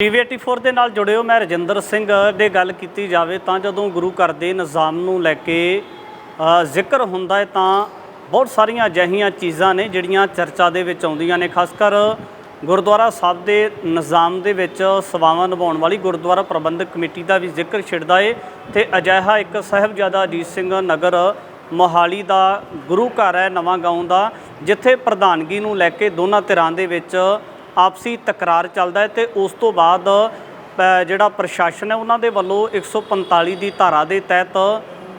TV 84 ਦੇ ਨਾਲ ਜੁੜਿਓ ਮੈਂ ਰਜਿੰਦਰ ਸਿੰਘ ਦੇ ਗੱਲ ਕੀਤੀ ਜਾਵੇ ਤਾਂ ਜਦੋਂ ਗੁਰੂ ਘਰ ਦੇ ਨਿਜ਼ਾਮ ਨੂੰ ਲੈ ਕੇ ਜ਼ਿਕਰ ਹੁੰਦਾ ਹੈ ਤਾਂ ਬਹੁਤ ਸਾਰੀਆਂ ਅਜਿਹੀਆਂ ਚੀਜ਼ਾਂ ਨੇ ਜਿਹੜੀਆਂ ਚਰਚਾ ਦੇ ਵਿੱਚ ਆਉਂਦੀਆਂ ਨੇ, ਖਾਸ ਕਰ ਗੁਰਦੁਆਰਾ ਸਾਹਿਬ ਦੇ ਨਿਜ਼ਾਮ ਦੇ ਵਿੱਚ ਸੇਵਾਵਾਂ ਨਿਭਾਉਣ ਵਾਲੀ ਗੁਰਦੁਆਰਾ ਪ੍ਰਬੰਧਕ ਕਮੇਟੀ ਦਾ ਵੀ ਜ਼ਿਕਰ ਛਿੜਦਾ ਏ। ਤੇ ਅਜਿਹਾ ਇੱਕ ਸਾਹਿਬਜ਼ਾਦਾ ਅਜੀਤ ਸਿੰਘ ਨਗਰ ਮੋਹਾਲੀ ਦਾ ਗੁਰੂ ਘਰ ਹੈ ਨਵਾਂ ਗਾਉਂ ਦਾ, ਜਿੱਥੇ ਪ੍ਰਧਾਨਗੀ ਨੂੰ ਲੈ ਕੇ ਦੋਨਾਂ ਧਿਰਾਂ ਦੇ ਵਿੱਚ ਆਪਸੀ ਤਕਰਾਰ ਚੱਲਦਾ ਹੈ ਤੇ ਉਸ ਤੋਂ ਬਾਅਦ ਜਿਹੜਾ ਪ੍ਰਸ਼ਾਸਨ ਹੈ ਉਹਨਾਂ ਦੇ ਵੱਲੋਂ 145 ਦੀ ਧਾਰਾ ਦੇ ਤਹਿਤ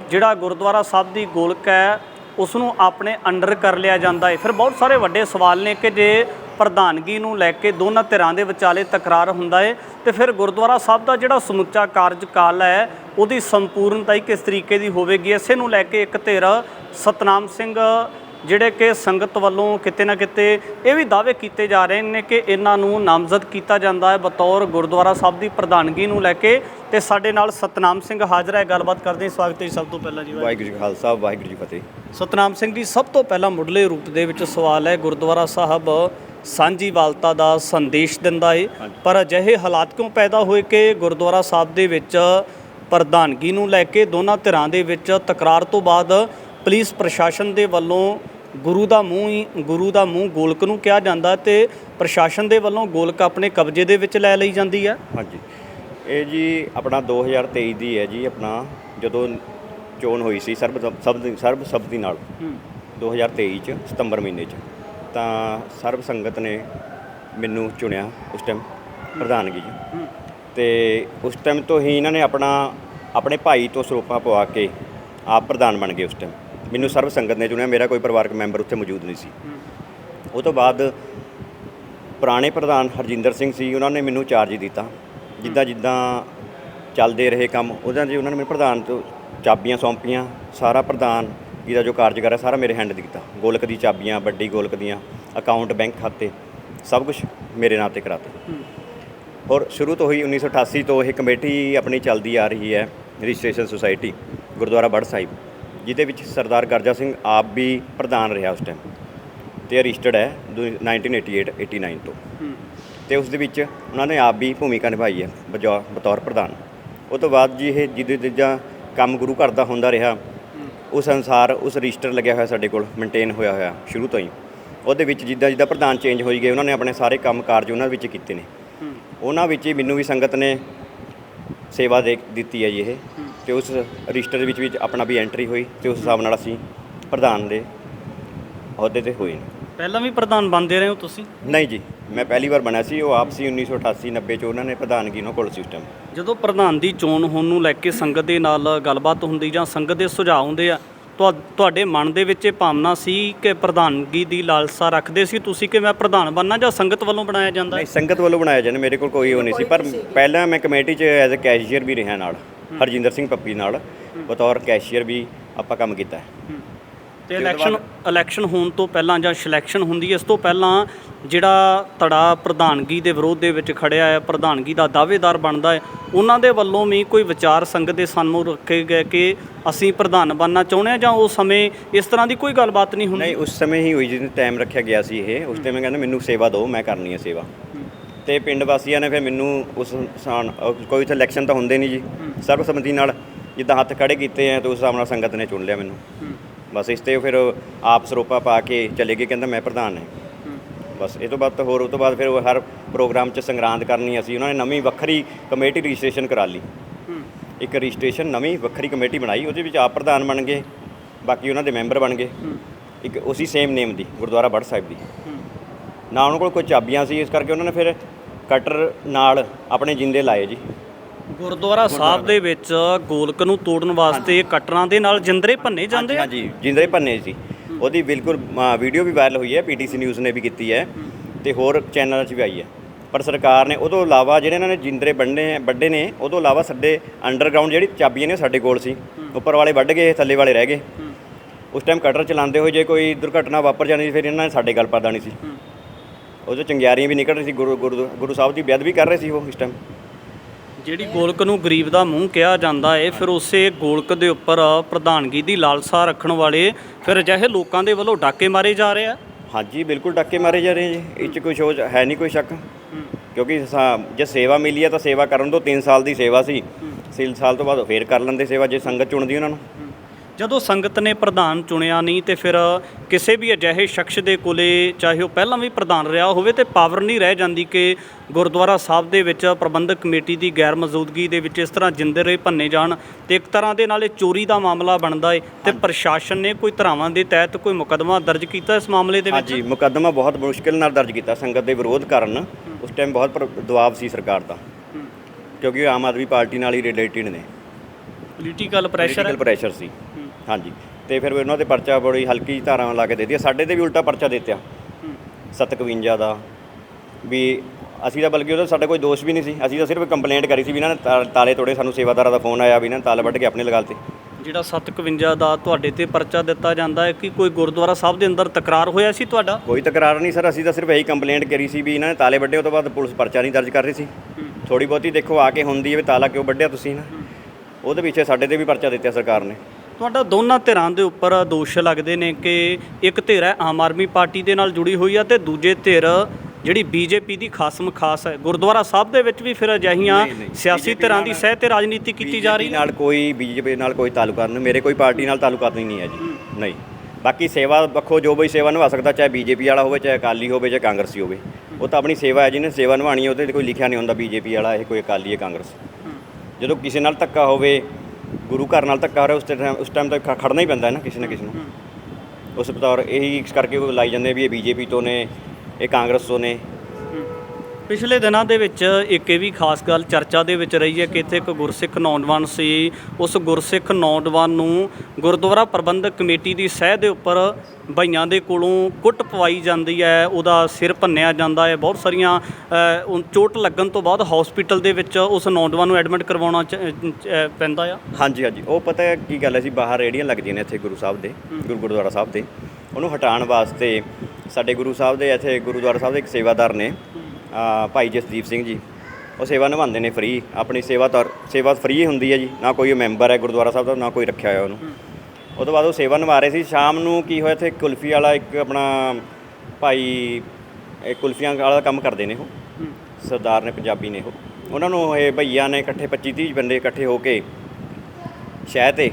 ਜਿਹੜਾ ਗੁਰਦੁਆਰਾ ਸਾਹਿਬ ਦੀ ਗੋਲਕ ਹੈ ਉਸ ਨੂੰ ਆਪਣੇ ਅੰਡਰ ਕਰ ਲਿਆ ਜਾਂਦਾ ਹੈ। ਫਿਰ ਬਹੁਤ ਸਾਰੇ ਵੱਡੇ ਸਵਾਲ ਨੇ ਕਿ ਜੇ ਪ੍ਰਧਾਨਗੀ ਨੂੰ ਲੈ ਕੇ ਦੋਨਾਂ ਧਿਰਾਂ ਦੇ ਵਿਚਾਲੇ ਤਕਰਾਰ ਹੁੰਦਾ ਹੈ, ਤੇ ਫਿਰ ਗੁਰਦੁਆਰਾ ਸਾਹਿਬ ਦਾ ਜਿਹੜਾ ਸਮੁੱਚਾ ਕਾਰਜਕਾਲ ਹੈ, ਉਹਦੀ ਸੰਪੂਰਨਤਾ ਹੀ ਕਿਸ ਤਰੀਕੇ ਦੀ ਹੋਵੇਗੀ? ਇਸੇ ਨੂੰ ਲੈ ਕੇ ਇੱਕ ਧਿਰ ਸਤਨਾਮ ਸਿੰਘ ਜਿਹੜੇ ਕਿ ਸੰਗਤ ਵੱਲੋਂ ਕਿਤੇ ਨਾ ਕਿਤੇ ਇਹ ਵੀ ਦਾਅਵੇ ਕੀਤੇ ਜਾ ਰਹੇ ਨੇ ਕਿ ਇਹਨਾਂ ਨੂੰ ਨਾਮਜ਼ਦ ਕੀਤਾ ਜਾਂਦਾ ਹੈ ਬਤੌਰ ਗੁਰਦੁਆਰਾ ਸਾਹਿਬ ਦੀ ਪ੍ਰਧਾਨਗੀ ਨੂੰ ਲੈ ਕੇ ਤੇ ਸਾਡੇ ਨਾਲ ਸਤਨਾਮ ਸਿੰਘ ਹਾਜ਼ਰ ਹੈ। ਗੱਲਬਾਤ ਕਰਦੇ ਹਾਂ। ਸਵਾਗਤ ਹੈ ਜੀ ਸਭ ਤੋਂ ਪਹਿਲਾਂ ਜੀ ਵਾਹਿਗੁਰੂ ਜੀ ਕਾ ਖਾਲਸਾ ਵਾਹਿਗੁਰੂ ਜੀ ਫਤਿਹ। ਸਤਨਾਮ ਸਿੰਘ ਜੀ ਸਭ ਤੋਂ ਪਹਿਲਾਂ ਮੁੱਢਲੇ ਰੂਪ ਦੇ ਵਿੱਚ ਸਵਾਲ ਹੈ। ਗੁਰਦੁਆਰਾ ਸਾਹਿਬ ਸਾਂਝੀਵਾਲਤਾ ਦਾ ਸੰਦੇਸ਼ ਦਿੰਦਾ ਹੈ ਪਰ ਅਜਿਹੇ ਹਾਲਾਤ ਕਿਉਂ ਪੈਦਾ ਹੋਏ ਕਿ ਗੁਰਦੁਆਰਾ ਸਾਹਿਬ ਦੇ ਵਿੱਚ ਪ੍ਰਧਾਨਗੀ ਨੂੰ ਲੈ ਕੇ ਦੋਨਾਂ ਧਿਰਾਂ ਦੇ ਵਿੱਚ ਤਕਰਾਰ ਤੋਂ ਬਾਅਦ ਪੁਲਿਸ ਪ੍ਰਸ਼ਾਸਨ ਦੇ ਵੱਲੋਂ ਗੁਰੂ ਦਾ ਮੂੰਹ ਹੀ ਗੁਰੂ ਦਾ ਮੂੰਹ ਗੋਲਕ ਨੂੰ ਕਿਹਾ ਜਾਂਦਾ ਤੇ ਪ੍ਰਸ਼ਾਸਨ ਦੇ ਵੱਲੋਂ ਗੋਲਕ ਆਪਣੇ ਕਬਜ਼ੇ ਦੇ ਵਿੱਚ ਲੈ ਲਈ ਜਾਂਦੀ ਹੈ। ਹਾਂਜੀ। ਇਹ ਜੀ ਆਪਣਾ 2023 ਦੀ ਹੈ ਜੀ ਆਪਣਾ ਜਦੋਂ ਚੋਣ ਹੋਈ ਸੀ ਸਰਬ ਸਭ ਸਰਬ ਸੰਮਤੀ ਨਾਲ। 2023 ਚ ਸਤੰਬਰ ਮਹੀਨੇ ਚ। ਤਾਂ ਸਰਬ ਸੰਗਤ ਨੇ ਮੈਨੂੰ ਚੁਣਿਆ ਉਸ ਟਾਈਮ ਪ੍ਰਧਾਨਗੀ ਜੀ। ਤੇ ਉਸ ਟਾਈਮ ਤੋਂ ਹੀ ਇਹਨਾਂ ਨੇ ਆਪਣਾ ਆਪਣੇ ਭਾਈ ਤੋਂ ਸਰੋਪਾ ਪਵਾ ਕੇ ਆਪ ਪ੍ਰਧਾਨ ਬਣ ਗਏ ਉਸ ਟਾਈਮ। ਮੈਨੂੰ ਸਰਵ ਸੰਗਤ ਨੇ ਚੁਣਿਆ, ਮੇਰਾ ਕੋਈ ਪਰਿਵਾਰਕ ਮੈਂਬਰ ਉੱਥੇ ਮੌਜੂਦ ਨਹੀਂ ਸੀ। ਉਹ ਤੋਂ ਬਾਅਦ ਪੁਰਾਣੇ ਪ੍ਰਧਾਨ ਹਰਜਿੰਦਰ ਸਿੰਘ ਸੀ, ਉਹਨਾਂ ਨੇ ਮੈਨੂੰ ਚਾਰਜ ਦਿੱਤਾ। ਜਿੱਦਾਂ ਜਿੱਦਾਂ ਚੱਲਦੇ ਰਹੇ ਕੰਮ, ਉਹਦਾਂ ਜੀ ਉਹਨਾਂ ਨੇ ਮੈਨੂੰ ਪ੍ਰਧਾਨ ਤੋਂ ਚਾਬੀਆਂ ਸੌਂਪੀਆਂ, ਸਾਰਾ ਪ੍ਰਧਾਨ ਜਿਹਦਾ ਜੋ ਕਾਰਜਕਾਰ ਹੈ ਸਾਰਾ ਮੇਰੇ ਹੈਂਡ ਦਿੱਤਾ ਗੋਲਕ ਦੀ ਚਾਬੀਆਂ, ਵੱਡੀ ਗੋਲਕ ਦੀਆਂ ਅਕਾਊਂਟ ਬੈਂਕ ਖਾਤੇ, ਸਭ ਕੁਝ ਮੇਰੇ ਨਾਂ ਤੇ ਕਰਾਤੇ। ਔਰ ਸ਼ੁਰੂ ਤੋਂ ਹੀ 1988 ਤੋਂ ਇਹ ਕਮੇਟੀ ਆਪਣੀ ਚੱਲਦੀ ਆ ਰਹੀ ਹੈ, ਰਜਿਸਟ੍ਰੇਸ਼ਨ ਸੁਸਾਇਟੀ, ਗੁਰਦੁਆਰਾ ਬੜ ਸਾਹਿਬ। ਜਿਹਦੇ ਵਿੱਚ ਸਰਦਾਰ ਗਰਜਾ ਸਿੰਘ ਆਪ ਵੀ ਪ੍ਰਧਾਨ ਰਿਹਾ ਉਸ ਟਾਈਮ ਤੇ ਰਜਿਸਟਰਡ ਹੈ ਦੂ- 1988 89 ਤੋਂ। ਤੇ ਉਸ ਦੇ ਵਿੱਚ ਉਹਨਾਂ ਨੇ ਆਪ ਵੀ ਭੂਮਿਕਾ ਨਿਭਾਈ ਹੈ ਬਜਾ ਬਤੌਰ ਪ੍ਰਧਾਨ। ਉਹ ਤੋਂ ਬਾਅਦ ਜੀ ਇਹ ਜਿਹਦੇ ਜਿੱਦਾਂ ਕੰਮ ਗੁਰੂ ਘਰ ਦਾ ਹੁੰਦਾ ਰਿਹਾ ਉਸ ਅਨੁਸਾਰ ਉਸ ਰਜਿਸਟਰ ਲੱਗਿਆ ਹੋਇਆ ਸਾਡੇ ਕੋਲ ਮੇਨਟੇਨ ਹੋਇਆ ਹੋਇਆ ਸ਼ੁਰੂ ਤੋਂ ਹੀ। ਉਹਦੇ ਵਿੱਚ ਜਿੱਦਾਂ ਜਿੱਦਾਂ ਪ੍ਰਧਾਨ ਚੇਂਜ ਹੋਈ ਗਏ ਉਹਨਾਂ ਨੇ ਆਪਣੇ ਸਾਰੇ ਕੰਮ ਕਾਰਜ ਉਹਨਾਂ ਵਿੱਚ ਕੀਤੇ ਨੇ। ਉਹਨਾਂ ਵਿੱਚ ਹੀ ਮੈਨੂੰ ਵੀ ਸੰਗਤ ਨੇ ਸੇਵਾ ਦੇ ਦਿੱਤੀ ਹੈ ਜੀ ਇਹ। ਤੇ ਉਸ ਰਜਿਸਟਰ ਦੇ ਵਿੱਚ ਵਿੱਚ ਆਪਣਾ ਵੀ ਐਂਟਰੀ ਹੋਈ ਤੇ ਉਸ ਹਿਸਾਬ ਨਾਲ ਅਸੀਂ ਪ੍ਰਧਾਨ ਦੇ ਅਹੁਦੇ ਤੇ ਹੋਏ ਨੇ। ਪਹਿਲਾਂ ਵੀ ਪ੍ਰਧਾਨ ਬਣਦੇ ਰਹੇ ਹੋ ਤੁਸੀਂ? ਨਹੀਂ ਜੀ ਮੈਂ ਪਹਿਲੀ ਵਾਰ ਬਣਿਆ ਸੀ ਉਹ ਆਪ ਸੀ 1988 90 ਚ ਉਹਨਾਂ ਨੇ ਪ੍ਰਧਾਨਗੀ ਨੂੰ ਕੋਲ ਸਿਸਟਮ ਜਦੋਂ ਪ੍ਰਧਾਨ ਦੀ ਚੋਣ ਹੋਣ ਨੂੰ ਲੈ ਕੇ ਸੰਗਤ ਦੇ ਨਾਲ ਗੱਲਬਾਤ ਹੁੰਦੀ ਜਾਂ ਸੰਗਤ ਦੇ ਸੁਝਾਅ ਆਉਂਦੇ ਆ ਤੁਹਾ- ਤੁਹਾਡੇ ਮਨ ਦੇ ਵਿੱਚ ਇਹ ਭਾਵਨਾ ਸੀ ਕਿ ਪ੍ਰਧਾਨਗੀ ਦੀ ਲਾਲਸਾ ਰੱਖਦੇ ਸੀ ਤੁਸੀਂ ਕਿ ਮੈਂ ਪ੍ਰਧਾਨ ਬਣਨਾ ਜਾਂ ਸੰਗਤ ਵੱਲੋਂ ਬਣਾਇਆ ਜਾਂਦਾ? ਹੈ ਨਹੀਂ ਸੰਗਤ ਵੱਲੋਂ ਬਣਾਇਆ ਜਾਂਦਾ ਮੇਰੇ ਕੋਲ ਕੋਈ ਉਹ ਨਹੀਂ ਸੀ ਪਰ ਪਹਿਲਾਂ ਮੈਂ ਕਮੇਟੀ 'ਚ ਐਜ਼ ਅ ਕੈਸ਼ੀਅਰ ਵੀ ਰਿਹਾ ਨਾਲ। ਹਰਜਿੰਦਰ ਸਿੰਘ ਪੱਪੀ ਨਾਲ ਬਤੌਰ ਕੈਸ਼ੀਅਰ ਵੀ ਆਪਾਂ ਕੰਮ ਕੀਤਾ ਹੈ। ਤੇ ਇਲੈਕਸ਼ਨ ਇਲੈਕਸ਼ਨ ਹੋਣ ਤੋਂ ਪਹਿਲਾਂ ਜਾਂ ਸਿਲੈਕਸ਼ਨ ਹੁੰਦੀ ਹੈ ਇਸ ਤੋਂ ਪਹਿਲਾਂ ਜਿਹੜਾ ਧੜਾ ਪ੍ਰਧਾਨਗੀ ਦੇ ਵਿਰੋਧ ਦੇ ਵਿੱਚ ਖੜਿਆ ਹੈ ਪ੍ਰਧਾਨਗੀ ਦਾ ਦਾਅਵੇਦਾਰ ਬਣਦਾ ਹੈ ਉਹਨਾਂ ਦੇ ਵੱਲੋਂ ਵੀ ਕੋਈ ਵਿਚਾਰ ਸੰਗਤ ਦੇ ਸਾਹਮਣੇ ਰੱਖੇ ਗਏ ਕਿ ਅਸੀਂ ਪ੍ਰਧਾਨ ਬਣਨਾ ਚਾਹੁੰਦੇ ਹਾਂ ਜਾਂ ਉਸ ਸਮੇਂ ਇਸ ਤਰ੍ਹਾਂ ਦੀ ਕੋਈ ਗੱਲਬਾਤ ਨਹੀਂ ਹੁੰਦੀ? ਨਹੀਂ ਉਸ ਸਮੇਂ ਹੀ ਹੋਈ ਜਿਹਨੇ ਟਾਈਮ ਰੱਖਿਆ ਗਿਆ ਸੀ ਇਹ ਉਸ ਟਾਈਮ ਮੈਂ ਕਹਿੰਦਾ ਮੈਨੂੰ ਸੇਵਾ ਦਿਓ ਮੈਂ ਕਰਨੀ ਹੈ ਸੇਵਾ। ਤੇ ਪਿੰਡ ਵਾਸੀਆਂ ਨੇ ਫਿਰ ਮੈਨੂੰ ਉਸ ਸਾਨ ਅਹ ਕੋਈ ਇੱਥੇ ਇਲੈਕਸ਼ਨ ਤਾਂ ਹੁੰਦੇ ਨਹੀਂ ਜੀ। ਸਰਬਸੰਮਤੀ ਨਾਲ ਜਿੱਦਾਂ ਹੱਥ ਖੜੇ ਕੀਤੇ ਆ ਤੇ ਉਸ ਹਿਸਾਬ ਨਾਲ ਸੰਗਤ ਨੇ ਚੁਣ ਲਿਆ ਮੈਨੂੰ। ਬਸ ਇਸ ਤੇ ਫਿਰ ਆਪ ਸਰੋਪਾ ਪਾ ਕੇ ਚਲੇ ਗਏ ਕਹਿੰਦਾ ਮੈਂ ਪ੍ਰਧਾਨ ਹਾਂ। ਬਸ ਇਹ ਤੋਂ ਬਾਅਦ ਤਾਂ ਹੋਰ ਉਹ ਤੋਂ ਬਾਅਦ ਫਿਰ ਉਹ ਹਰ ਪ੍ਰੋਗਰਾਮ 'ਚ ਸੰਗਰਾਂਦ ਕਰਨੀ ਅਸੀਂ ਉਹਨਾਂ ਨੇ ਨਵੀਂ ਵੱਖਰੀ ਕਮੇਟੀ ਰਜਿਸਟ੍ਰੇਸ਼ਨ ਕਰਾ ਲਈ। ਇੱਕ ਰਜਿਸਟ੍ਰੇਸ਼ਨ ਨਵੀਂ ਵੱਖਰੀ ਕਮੇਟੀ ਬਣਾਈ ਉਹਦੇ ਵਿੱਚ ਆਪ ਪ੍ਰਧਾਨ ਬਣ ਗਏ ਬਾਕੀ ਉਹਨਾਂ ਦੇ ਮੈਂਬਰ ਬਣ ਗਏ। ਇੱਕ ਉਸੇ ਸੇਮ ਨੇਮ ਦੀ ਗੁਰਦੁਆਰਾ ਬੜ ਸਾਹਿਬ ਦੀ। ਨਾ ਉਹਨਾਂ ਕੋਲ ਕੋਈ ਚਾਬੀਆਂ ਸੀ ਇਸ ਕਰਕੇ ਉਹਨਾਂ ਨੇ ਫਿਰ ਕਟਰ ਨਾਲ ਆਪਣੇ ਜਿੰਦੇ ਲਾਏ ਜੀ। ਗੁਰਦੁਆਰਾ ਸਾਹਿਬ ਦੇ ਵਿੱਚ ਗੋਲਕ ਨੂੰ ਤੋੜਨ ਵਾਸਤੇ ਕਟਰਾਂ ਦੇ ਨਾਲ ਜਿੰਦਰੇ ਭੰਨੇ ਜਾਂਦੇ ਆ? ਹਾਂਜੀ ਜਿੰਦਰੇ ਭੰਨੇ ਸੀ। ਉਹਦੀ ਬਿਲਕੁਲ ਵੀਡੀਓ ਵੀ ਵਾਇਰਲ ਹੋਈ ਹੈ ਪੀਟੀਸੀ ਨਿਊਜ਼ ਨੇ ਵੀ ਕੀਤੀ ਹੈ ਤੇ ਹੋਰ ਚੈਨਲਾਂ 'ਚ ਵੀ ਆਈ ਹੈ। ਪਰ ਸਰਕਾਰ ਨੇ ਉਦੋਂ ਇਲਾਵਾ ਜਿਹੜੇ ਇਹਨਾਂ ਨੇ ਜਿੰਦਰੇ ਬੰਨੇ ਵੱਡੇ ਨੇ ਉਦੋਂ ਇਲਾਵਾ ਸਾਡੇ ਅੰਡਰਗਰਾਉਂਡ ਜਿਹੜੀ ਚਾਬੀਆਂ ਨੇ ਸਾਡੇ ਕੋਲ ਸੀ ਉੱਪਰ ਵਾਲੇ ਵੱਢ ਗਏ ਥੱਲੇ ਵਾਲੇ ਰਹਿ ਗਏ। ਉਸ ਟਾਈਮ ਕਟਰ ਚਲਾਉਂਦੇ ਹੋਏ ਜੇ ਕੋਈ ਦੁਰਘਟਨਾ ਵਾਪਰ ਜਾਣੀ ਸੀ ਫਿਰ ਇਹਨਾਂ ਨੇ ਸਾਡੇ ਗੱਲ ਪਾ ਦੇਣੀ ਸੀ। ਉਹਦੇ ਚੰਗਿਆਰੀਆਂ ਵੀ ਨਿਕਲ ਰਹੀ ਸੀ ਗੁਰੂ ਗੁਰੂ ਗੁਰੂ ਸਾਹਿਬ ਦੀ ਬੇਅਦਬੀ ਕਰ ਰਹੇ ਸੀ ਉਹ ਇਸ ਟਾਈਮ ਜਿਹੜੀ ਗੋਲਕ ਨੂੰ ਗਰੀਬ ਦਾ ਮੂੰਹ ਕਿਹਾ ਜਾਂਦਾ ਹੈ ਫਿਰ ਉਸੇ ਗੋਲਕ ਦੇ ਉੱਪਰ ਪ੍ਰਧਾਨਗੀ ਦੀ ਲਾਲਸਾ ਰੱਖਣ ਵਾਲੇ ਫਿਰ ਅਜਿਹੇ ਲੋਕਾਂ ਦੇ ਵੱਲੋਂ ਡਾਕੇ ਮਾਰੇ ਜਾ ਰਹੇ ਆ? ਹਾਂਜੀ ਬਿਲਕੁਲ ਡੱਕੇ ਮਾਰੇ ਜਾ ਰਹੇ ਜੀ। ਇਹ 'ਚ ਕੋਈ ਸ਼ੋਜ ਹੈ ਨਹੀਂ ਕੋਈ ਸ਼ੱਕ। ਕਿਉਂਕਿ ਜੇ ਸੇਵਾ ਮਿਲੀ ਹੈ ਤਾਂ ਸੇਵਾ ਕਰਨ ਤੋਂ 3 ਸਾਲ ਦੀ ਸੇਵਾ ਸੀ। 3 ਸਾਲ ਤੋਂ ਬਾਅਦ ਫੇਰ ਕਰ ਲੈਂਦੇ ਸੇਵਾ ਜੇ ਸੰਗਤ ਚੁਣਦੀ ਉਹਨਾਂ ਨੂੰ। ਜਦੋਂ ਸੰਗਤ ਨੇ ਪ੍ਰਧਾਨ ਚੁਣਿਆ ਨਹੀਂ ਤੇ ਫਿਰ ਕਿਸੇ ਵੀ ਅਜਿਹੇ ਸ਼ਖਸ ਦੇ ਕੋਲੇ ਚਾਹੇ ਉਹ ਪਹਿਲਾਂ ਵੀ ਪ੍ਰਧਾਨ ਰਿਹਾ ਹੋਵੇ ਤੇ ਪਾਵਰ ਨਹੀਂ ਰਹਿ ਜਾਂਦੀ ਕਿ ਗੁਰਦੁਆਰਾ ਸਾਹਿਬ ਦੇ ਵਿੱਚ ਪ੍ਰਬੰਧਕ ਕਮੇਟੀ ਦੀ ਗੈਰ ਮੌਜੂਦਗੀ ਦੇ ਵਿੱਚ ਇਸ ਤਰ੍ਹਾਂ ਜਿੰਦਰੇ ਭੰਨੇ ਜਾਣ ਤੇ ਇੱਕ ਤਰ੍ਹਾਂ ਦੇ ਨਾਲ ਇਹ ਚੋਰੀ ਦਾ ਮਾਮਲਾ ਬਣਦਾ ਏ ਤੇ ਪ੍ਰਸ਼ਾਸਨ ਨੇ ਕੋਈ ਧਰਾਵਾਂ ਦੇ ਤਹਿਤ ਕੋਈ ਮੁਕੱਦਮਾ ਦਰਜ ਕੀਤਾ ਇਸ ਮਾਮਲੇ ਦੇ ਵਿੱਚ? ਹਾਂਜੀ ਮੁਕੱਦਮਾ ਬਹੁਤ ਮੁਸ਼ਕਿਲ ਨਾਲ ਦਰਜ ਕੀਤਾ ਸੰਗਤ ਦੇ ਵਿਰੋਧ ਕਾਰਨ। ਉਸ ਟਾਈਮ ਬਹੁਤ ਪਰ- ਦਬਾਅ ਸੀ ਸਰਕਾਰ ਦਾ। ਕਿਉਂਕਿ ਉਹ ਆਮ ਆਦਮੀ ਪਾਰਟੀ ਨਾਲ ਹੀ ਰਿਲੇਟਡ ਨੇ। ਪੋਲੀਟੀਕਲ ਪ੍ਰੈਸ਼ਰ ਪੋਲੀਟੀਕਲ ਪ੍ਰੈਸ਼ਰ ਸੀ। ਹਾਂਜੀ। ਤੇ ਫਿਰ ਉਹਨਾਂ ਦੇ ਪਰਚਾ ਬੜੀ ਹਲਕੀ ਧਾਰਾਵਾਂ ਲਾ ਕੇ ਦੇ ਦਿੱਤੀ ਸਾਡੇ ਤੇ ਵੀ ਉਲਟਾ ਪਰਚਾ ਦੇ ਦਿੱਤਾ 751 ਦਾ। ਵੀ ਅਸੀਂ ਤਾਂ ਬਲਕਿ ਉਹਦਾ ਸਾਡਾ ਕੋਈ ਦੋਸ਼ ਵੀ ਨਹੀਂ ਸੀ। ਅਸੀਂ ਤਾਂ ਸਿਰਫ ਕੰਪਲੇਂਟ ਕਰੀ ਸੀ ਵੀ ਇਹਨਾਂ ਨੇ ਤਾ- ਤਾਲੇ ਤੋੜੇ ਸਾਨੂੰ ਸੇਵਾਦਾਰਾਂ ਦਾ ਫੋਨ ਆਇਆ ਵੀ ਇਹਨਾਂ ਨੇ ਤਾਲੇ ਵੱਢ ਕੇ ਆਪਣੇ ਲਗਾ ਲਤੇ ਜਿਹੜਾ 751 ਦਾ ਤੁਹਾਡੇ ਤੇ ਪਰਚਾ ਦਿੱਤਾ ਜਾਂਦਾ ਹੈ ਕਿ ਕੋਈ ਗੁਰਦੁਆਰਾ ਸਾਹਿਬ ਦੇ ਅੰਦਰ ਤਕਰਾਰ ਹੋਇਆ ਸੀ ਤੁਹਾਡਾ? ਕੋਈ ਤਕਰਾਰ ਨਹੀਂ ਸਰ। ਅਸੀਂ ਤਾਂ ਸਿਰਫ ਇਹੀ ਕੰਪਲੇਂਟ ਕਰੀ ਸੀ ਵੀ ਇਹਨਾਂ ਨੇ ਤਾਲੇ ਵੱਢੇ ਉਹ ਤੋਂ ਬਾਅਦ ਪੁਲਿਸ ਪਰਚਾ ਨਹੀਂ ਦਰਜ ਕਰ ਰਹੀ ਸੀ। ਥੋੜੀ ਬਹੁਤੀ ਦੇਖੋ ਆ ਕੇ ਹੁੰਦੀ ਹੈ ਵੀ ਤਾਲਾ ਕਿਉਂ ਵੱਢਿਆ ਤੁਸੀਂ ਨਾ। ਉਹਦੇ ਪਿੱਛੇ ਸਾਡੇ ਤੇ ਵੀ ਪਰਚਾ ਦਿੱਤਾ ਸਰਕਾਰ ਨੇ। ਤੁਹਾਡਾ ਦੋਨਾਂ ਧਿਰਾਂ ਦੇ ਉੱਪਰ ਦੋਸ਼ ਲੱਗਦੇ ਨੇ ਕਿ ਇੱਕ ਧਿਰ ਹੈ ਆਮ ਆਦਮੀ ਪਾਰਟੀ ਦੇ ਨਾਲ ਜੁੜੀ ਹੋਈ ਆ ਤੇ ਦੂਜੇ ਧਿਰ ਜਿਹੜੀ ਬੀਜੇਪੀ ਦੀ ਖਾਸਮ ਖਾਸ ਹੈ। ਗੁਰਦੁਆਰਾ ਸਾਹਿਬ ਦੇ ਵਿੱਚ ਵੀ ਫਿਰ ਅਜਿਹੀਆਂ ਨਹੀਂ, ਨਹੀਂ। ਸਿਆਸੀ BJP ਧਿਰਾਂ ਦੀ ਸਹਿ ਤੇ ਰਾਜਨੀਤੀ ਕੀਤੀ ਜਾ ਰਹੀ BJP ਹੈ। ਨਾਲ ਕੋਈ ਬੀਜੇਪੀ ਨਾਲ ਕੋਈ ਤਾਲੁਕਾਤ ਨਹੀਂ। ਮੇਰੇ ਕੋਈ ਪਾਰਟੀ ਨਾਲ ਤਾਲੁਕਾਤ ਹੀ ਨਹੀਂ ਹੈ ਜੀ। ਨਹੀਂ। ਬਾਕੀ ਸੇਵਾ ਪੱਖੋਂ ਜੋ ਵੀ ਸੇਵਾ ਨਿਭਾ ਸਕਦਾ ਚਾਹੇ ਬੀਜੇਪੀ ਵਾਲਾ ਹੋਵੇ ਚਾਹੇ ਅਕਾਲੀ ਹੋਵੇ ਚਾਹੇ ਕਾਂਗਰਸੀ ਹੋਵੇ ਉਹ ਤਾਂ ਆਪਣੀ ਸੇਵਾ ਹੈ ਜਿਹਨੇ ਸੇਵਾ ਨਿਭਾਣੀ ਹੈ ਉਹਦੇ ਤੇ ਕੋਈ ਲਿਖਿਆ ਨਹੀਂ ਹੁੰਦਾ ਬੀਜੇਪੀ ਵਾਲਾ ਇਹ ਕੋਈ ਅਕਾਲੀ ਹੈ ਕਾਂਗਰਸ। ਜਦੋਂ ਕਿਸੇ ਨਾਲ ਧੱਕਾ ਹੋਵੇ ਗੁਰੂ ਘਰ ਨਾਲ ਧੱਕਾ ਹੋ ਰਿਹਾ ਉਸ ਟਾਈਮ ਉਸ ਟਾਈਮ ਤਾਂ ਖੜਨਾ ਹੀ ਪੈਂਦਾ ਹੈ ਨਾ ਕਿਸੇ ਨਾ ਕਿਸੇ ਨੂੰ। ਉਸ ਬਤੌਰ ਇਹੀ ਇਸ ਕਰਕੇ ਉਹ ਲਾਈ ਜਾਂਦੇ ਵੀ ਇਹ ਬੀਜੇਪੀ ਤੋਂ ਨੇ ਇਹ ਕਾਂਗਰਸ ਤੋਂ ਨੇ। ਪਿਛਲੇ ਦਿਨਾਂ ਦੇ ਵਿੱਚ ਇੱਕ ਇਹ ਵੀ ਖਾਸ ਗੱਲ ਚਰਚਾ ਦੇ ਵਿੱਚ ਰਹੀ ਹੈ ਕਿ ਇੱਥੇ ਇੱਕ ਗੁਰਸਿੱਖ ਨੌਜਵਾਨ ਸੀ। ਉਸ ਗੁਰਸਿੱਖ ਨੌਜਵਾਨ ਨੂੰ ਗੁਰਦੁਆਰਾ ਪ੍ਰਬੰਧਕ ਕਮੇਟੀ ਦੀ ਸਹਿ ਦੇ ਉੱਪਰ ਬਈਆਂ ਦੇ ਕੋਲੋਂ ਕੁੱਟ ਪਵਾਈ ਜਾਂਦੀ ਹੈ। ਉਹਦਾ ਸਿਰ ਭੰਨਿਆ ਜਾਂਦਾ ਹੈ। ਬਹੁਤ ਸਾਰੀਆਂ ਚੋਟ ਲੱਗਣ ਤੋਂ ਬਾਅਦ ਹਸਪੀਟਲ ਦੇ ਵਿੱਚ ਉਸ ਨੌਜਵਾਨ ਨੂੰ ਐਡਮਿਟ ਕਰਵਾਉਣਾ ਪੈਂਦਾ ਆ। ਹਾਂਜੀ ਹਾਂਜੀ। ਉਹ ਪਤਾ ਹੈ ਕੀ ਗੱਲ ਹੈ ਸੀ ਬਾਹਰ ਰੇੜੀਆਂ ਲੱਗਦੀਆਂ ਨੇ ਇੱਥੇ ਗੁਰੂ ਸਾਹਿਬ ਦੇ ਗੁਰੂ ਗੁਰਦੁਆਰਾ ਸਾਹਿਬ ਦੇ। ਉਹਨੂੰ ਹਟਾਉਣ ਵਾਸਤੇ ਸਾਡੇ ਗੁਰੂ ਸਾਹਿਬ ਦੇ ਇੱਥੇ ਗੁਰਦੁਆਰਾ ਸਾਹਿਬ ਦੇ ਇੱਕ ਸੇਵਾਦਾਰ ਨੇ। ਭਾਈ ਜਸਦੀਪ ਸਿੰਘ ਜੀ। ਉਹ ਸੇਵਾ ਨਿਭਾਉਂਦੇ ਨੇ ਫ੍ਰੀ ਆਪਣੀ ਸੇਵਾ ਤੌਰ ਸੇਵਾ ਫ੍ਰੀ ਹੁੰਦੀ ਹੈ ਜੀ। ਨਾ ਕੋਈ ਮੈਂਬਰ ਹੈ ਗੁਰਦੁਆਰਾ ਸਾਹਿਬ ਦਾ, ਨਾ ਕੋਈ ਰੱਖਿਆ ਹੋਇਆ ਉਹਨੂੰ। ਉਹ ਤੋਂ ਬਾਅਦ ਉਹ ਸੇਵਾ ਨਿਭਾ ਰਹੇ ਸੀ। ਸ਼ਾਮ ਨੂੰ ਕੀ ਹੋਇਆ, ਇੱਥੇ ਕੁਲਫੀ ਵਾਲਾ ਇੱਕ ਆਪਣਾ ਭਾਈ, ਇਹ ਕੁਲਫੀਆਂ ਵਾਲਾ ਕੰਮ ਕਰਦੇ ਨੇ ਉਹ। ਸਰਦਾਰ ਨੇ ਪੰਜਾਬੀ ਨੇ ਉਹ। ਉਹਨਾਂ ਨੂੰ ਇਹ ਭਈਆ ਨੇ ਇਕੱਠੇ 25 30 ਬੰਦੇ ਇਕੱਠੇ ਹੋ ਕੇ ਸ਼ਹਿਰ ਤੇ,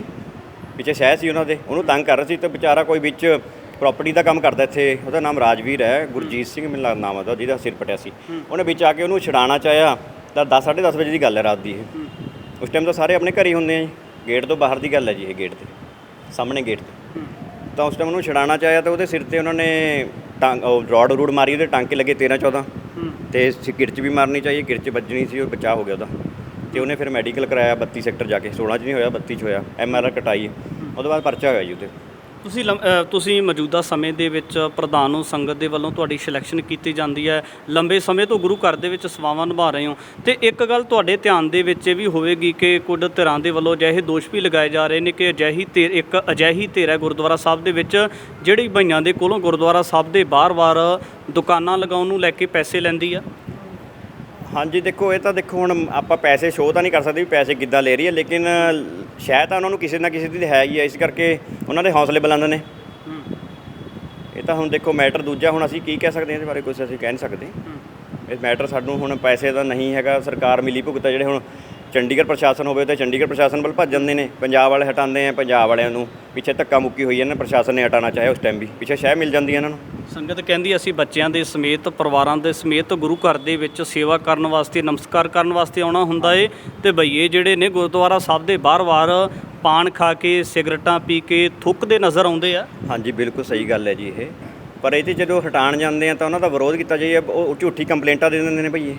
ਪਿੱਛੇ ਸ਼ਹਿਰ ਸੀ ਉਹਨਾਂ ਦੇ। ਉਹਨੂੰ ਤੰਗ ਕਰ ਰਹੇ ਸੀ ਤੇ ਵਿਚਾਰਾ ਕੋਈ ਵਿੱਚ ਪ੍ਰਾਪਰਟੀ ਦਾ ਕੰਮ ਕਰਦਾ ਇੱਥੇ ਉਹਦਾ ਨਾਮ ਰਾਜਵੀਰ ਹੈ ਗੁਰਜੀਤ ਸਿੰਘ ਮੈਨੂੰ ਲੱਗਦਾ ਨਾਮ ਉਹਦਾ ਜਿਹਦਾ ਸਿਰ ਪਟਿਆ ਸੀ। ਉਹਨੇ ਵਿੱਚ ਆ ਕੇ ਉਹਨੂੰ ਛਡਾਣਾ ਚਾਹਿਆ ਤਾਂ 10 10:30 ਵਜੇ ਦੀ ਗੱਲ ਹੈ ਰਾਤ ਦੀ ਇਹ। ਉਸ ਟਾਈਮ ਤਾਂ ਸਾਰੇ ਆਪਣੇ ਘਰ ਹੀ ਹੁੰਦੇ ਆ ਜੀ। ਗੇਟ ਤੋਂ ਬਾਹਰ ਦੀ ਗੱਲ ਹੈ ਜੀ ਇਹ ਗੇਟ ਤੇ ਸਾਹਮਣੇ ਗੇਟ ਤੇ। ਤਾਂ ਉਸ ਟਾਈਮ ਉਹਨੂੰ ਛਡਾਣਾ ਚਾਹਿਆ ਤਾਂ ਉਹਦੇ ਸਿਰ ਤੇ ਉਹਨਾਂ ਨੇ ਰੋਡ ਰੂਡ ਮਾਰੀ ਉਹਦੇ ਟਾਂਕੇ ਲੱਗੇ 13 14 ਤੇ ਸੀ ਗਿਰ 'ਚ ਵੀ ਮਾਰਨੀ ਚਾਹੀਏ ਗਿਰ 'ਚ ਵੱਜਣੀ ਸੀ ਉਹ ਬਚਾਅ ਹੋ ਗਿਆ ਉਹਦਾ। ਤੇ ਉਹਨੇ ਫਿਰ ਮੈਡੀਕਲ ਕਰਾਇਆ 32 ਸੈਕਟਰ ਜਾ ਕੇ 16 'ਚ ਨਹੀਂ ਹੋਇਆ 32 'ਚ ਹੋਇਆ ਐਮ ਆਰ ਆਰ ਕਟਾਈ। ਉਹਦੇ ਬਾਅਦ ਪਰਚਾ ਹੋਇਆ ਜੀ ਉਹਦੇ। ਤੁਸੀਂ ਲੰ- ਅ, ਤੁਸੀਂ ਮੌਜੂਦਾ ਸਮੇਂ ਦੇ ਵਿੱਚ ਪ੍ਰਧਾਨ ਨੂੰ ਸੰਗਤ ਦੇ ਵੱਲੋਂ ਤੁਹਾਡੀ ਸਿਲੈਕਸ਼ਨ ਕੀਤੀ ਜਾਂਦੀ ਹੈ। ਲੰਬੇ ਸਮੇਂ ਤੋਂ ਗੁਰੂ ਘਰ ਦੇ ਵਿੱਚ ਸੇਵਾਵਾਂ ਨਿਭਾ ਰਹੇ ਹੋ। ਤੇ ਇੱਕ ਗੱਲ ਤੁਹਾਡੇ ਧਿਆਨ ਦੇ ਵਿੱਚ ਇਹ ਵੀ ਹੋਵੇਗੀ ਕਿ ਕੁਝ ਧਿਰਾਂ ਦੇ ਵੱਲੋਂ ਅਜਿਹੇ ਦੋਸ਼ ਵੀ ਲਗਾਏ ਜਾ ਰਹੇ ਨੇ ਕਿ ਅਜਿਹੀ ਧਿਰ ਇੱਕ ਅਜਿਹੀ ਧਿਰ ਹੈ ਗੁਰਦੁਆਰਾ ਸਾਹਿਬ ਦੇ ਵਿੱਚ ਜਿਹੜੀ ਭਈਆਂ ਦੇ ਕੋਲੋਂ ਗੁਰਦੁਆਰਾ ਸਾਹਿਬ ਦੇ ਬਾਰ-ਬਾਰ ਦੁਕਾਨਾਂ ਲਗਾਉਣ ਨੂੰ ਲੈ ਕੇ ਪੈਸੇ ਲੈਂਦੀ ਆ। ਹਾਂਜੀ ਦੇਖੋ ਇਹ ਤਾਂ ਦੇਖੋ ਹੁਣ ਆਪਾਂ ਪੈਸੇ ਸ਼ੋਅ ਤਾਂ ਨਹੀਂ ਕਰ ਸਕਦੇ ਵੀ ਪੈਸੇ ਕਿੱਦਾਂ ਲੈ ਰਹੀ ਹੈ ਲੇਕਿਨ ਸ਼ਾਇਦ ਤਾਂ ਉਹਨਾਂ ਨੂੰ ਕਿਸੇ ਨਾ ਕਿਸੇ ਦੀ ਹੈ ਹੀ ਹੈ ਇਸ ਕਰਕੇ ਉਹਨਾਂ ਦੇ ਹੌਸਲੇ ਬੁਲੰਦ ਨੇ। ਇਹ ਤਾਂ ਹੁਣ ਦੇਖੋ ਮੈਟਰ ਦੂਜਾ ਹੁਣ ਅਸੀਂ ਕੀ ਕਹਿ ਸਕਦੇ ਹਾਂ ਇਹਦੇ ਬਾਰੇ ਕੁਝ ਅਸੀਂ ਕਹਿ ਨਹੀਂ ਸਕਦੇ। ਇਹ ਮੈਟਰ ਸਾਨੂੰ ਹੁਣ ਪੈਸੇ ਦਾ ਨਹੀਂ ਹੈਗਾ ਸਰਕਾਰ ਮਿਲੀ ਭੁਗਤਾ ਜਿਹੜੇ ਹੁਣ ਚੰਡੀਗੜ੍ਹ ਪ੍ਰਸ਼ਾਸਨ ਹੋਵੇ ਤਾਂ ਚੰਡੀਗੜ੍ਹ ਪ੍ਰਸ਼ਾਸਨ ਵੱਲ ਭੱਜ ਜਾਂਦੇ ਨੇ। ਪੰਜਾਬ ਵਾਲੇ ਹਟਾਉਂਦੇ ਆ ਪੰਜਾਬ ਵਾਲਿਆਂ ਨੂੰ ਪਿੱਛੇ ਧੱਕਾ ਮੁੱਕੀ ਹੋਈ ਹੈ ਨਾ ਪ੍ਰਸ਼ਾਸਨ ਨੇ ਹਟਾਉਣਾ ਚਾਹਿਆ ਉਸ ਟਾਈਮ ਵੀ। ਪਿੱਛੇ ਸ਼ਹਿ ਮਿਲ ਜਾਂਦੀ ਹੈ ਇਹਨਾਂ ਨੂੰ। ਸੰਗਤ ਕਹਿੰਦੀ ਅਸੀਂ ਬੱਚਿਆਂ ਦੇ ਸਮੇਤ ਪਰਿਵਾਰਾਂ ਦੇ ਸਮੇਤ ਗੁਰੂ ਘਰ ਦੇ ਵਿੱਚ ਸੇਵਾ ਕਰਨ ਵਾਸਤੇ ਨਮਸਕਾਰ ਕਰਨ ਵਾਸਤੇ ਆਉਣਾ ਹੁੰਦਾ ਏ। ਤੇ ਭਈਏ ਜਿਹੜੇ ਨੇ ਗੁਰਦੁਆਰਾ ਸਾਹਿਬ ਦੇ ਬਾਰ-ਬਾਰ ਪਾਨ ਖਾ ਕੇ ਸਿਗਰਟਾਂ ਪੀ ਕੇ ਥੁੱਕਦੇ ਨਜ਼ਰ ਆਉਂਦੇ ਆ। ਹਾਂਜੀ ਬਿਲਕੁਲ ਸਹੀ ਗੱਲ ਹੈ ਜੀ ਇਹ। ਪਰ ਇਹ 'ਚ ਜਦੋਂ ਹਟਾਉਣ ਜਾਂਦੇ ਆ ਤਾਂ ਉਹਨਾਂ ਦਾ ਵਿਰੋਧ ਕੀਤਾ ਜਾਈਏ ਉਹ ਝੂਠੀ ਕੰਪਲੇਂਟਾਂ ਦੇ ਦਿੰਦੇ ਨੇ ਭਈਏ